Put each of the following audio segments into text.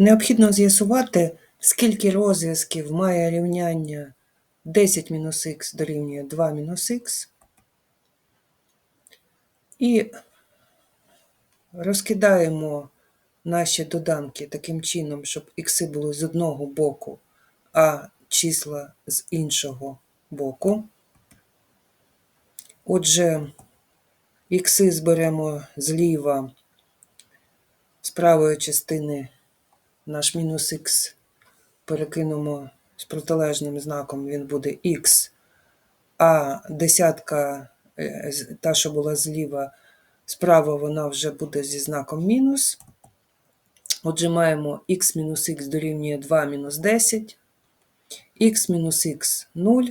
Необхідно з'ясувати, скільки розв'язків має рівняння 10 мінус х дорівнює 2 мінус х. І розкидаємо наші доданки таким чином, щоб ікси були з одного боку, а числа з іншого боку. Отже, ікси зберемо зліва з правої частини наш мінус х перекинемо з протилежним знаком, він буде х, а десятка, е, та, що була зліва, справа вона вже буде зі знаком мінус. Отже, маємо х мінус х дорівнює 2 мінус 10, х мінус х 0,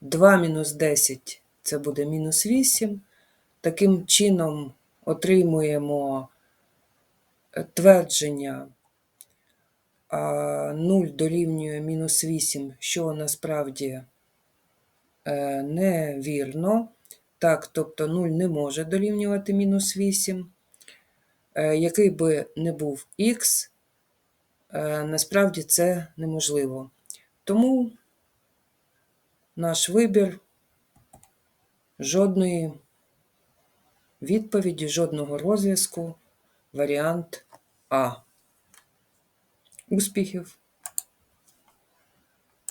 2 мінус 10 це буде мінус 8. Таким чином отримуємо е, твердження 0 дорівнює мінус 8, що насправді е, невірно. Так, тобто 0 не може дорівнювати мінус 8. Е, Який би не був х, е, насправді це неможливо. Тому наш вибір жодної відповіді, жодного розв'язку, варіант А успіхів.